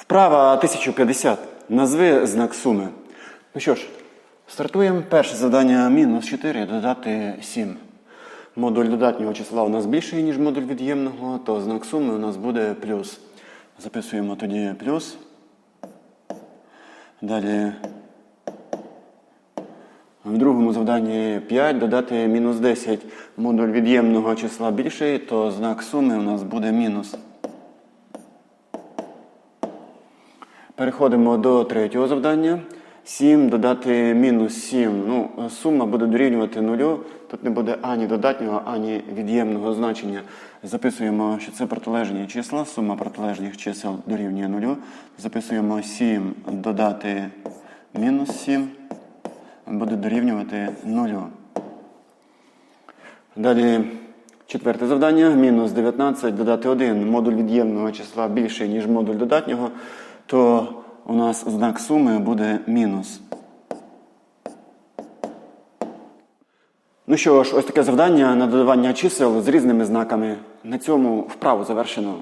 Вправа 1050. Назви знак суми. Ну що ж, стартуємо. Перше завдання мінус 4 додати 7. Модуль додатнього числа у нас більший, ніж модуль від'ємного, то знак суми у нас буде плюс. Записуємо тоді плюс. Далі в другому завданні 5 додати мінус 10. Модуль від'ємного числа більший, то знак суми у нас буде мінус. Переходимо до третього завдання. 7 додати мінус 7. Ну, сума буде дорівнювати нулю. Тут не буде ані додатнього, ані від'ємного значення. Записуємо, що це протилежні числа. Сума протилежних чисел дорівнює нулю. Записуємо 7 додати мінус 7 буде дорівнювати нулю. Далі четверте завдання. Мінус 19 додати 1. Модуль від'ємного числа більший, ніж модуль додатнього, то у нас знак суми буде мінус. Ну що ж, ось таке завдання на додавання чисел з різними знаками. На цьому вправу завершено.